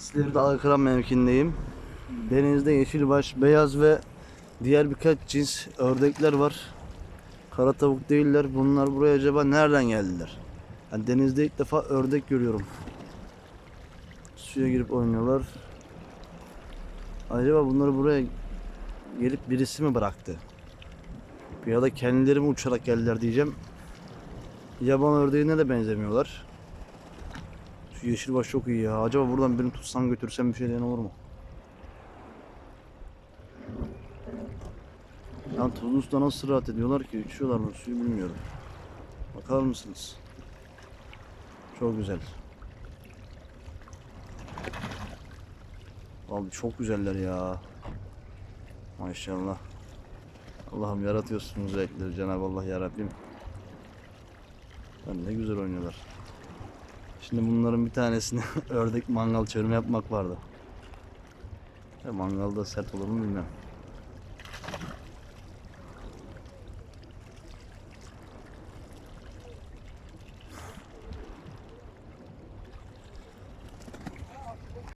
Silivri'de Akıran mevkindeyim. Denizde yeşilbaş, beyaz ve diğer birkaç cins ördekler var. Kara tavuk değiller. Bunlar buraya acaba nereden geldiler? Yani denizde ilk defa ördek görüyorum. Suya girip oynuyorlar. Acaba bunları buraya gelip birisi mi bıraktı? Ya da kendileri mi uçarak geldiler diyeceğim. Yaban ördeğine de benzemiyorlar. Şu yeşilbaş çok iyi ya. Acaba buradan birini tutsam götürsem bir şey diyen olur mu? Ya tuzun suda nasıl rahat ediyorlar ki? Uçuyorlar mı? Suyu bilmiyorum. Bakar mısınız? Çok güzel. Abi çok güzeller ya. Maşallah. Allah'ım yaratıyorsunuz renkleri Cenab-ı Allah yarabbim. Ben ne güzel oynuyorlar. Şimdi bunların bir tanesini ördek mangal çölümü yapmak vardı. Ya mangalda sert olur mu bilmem.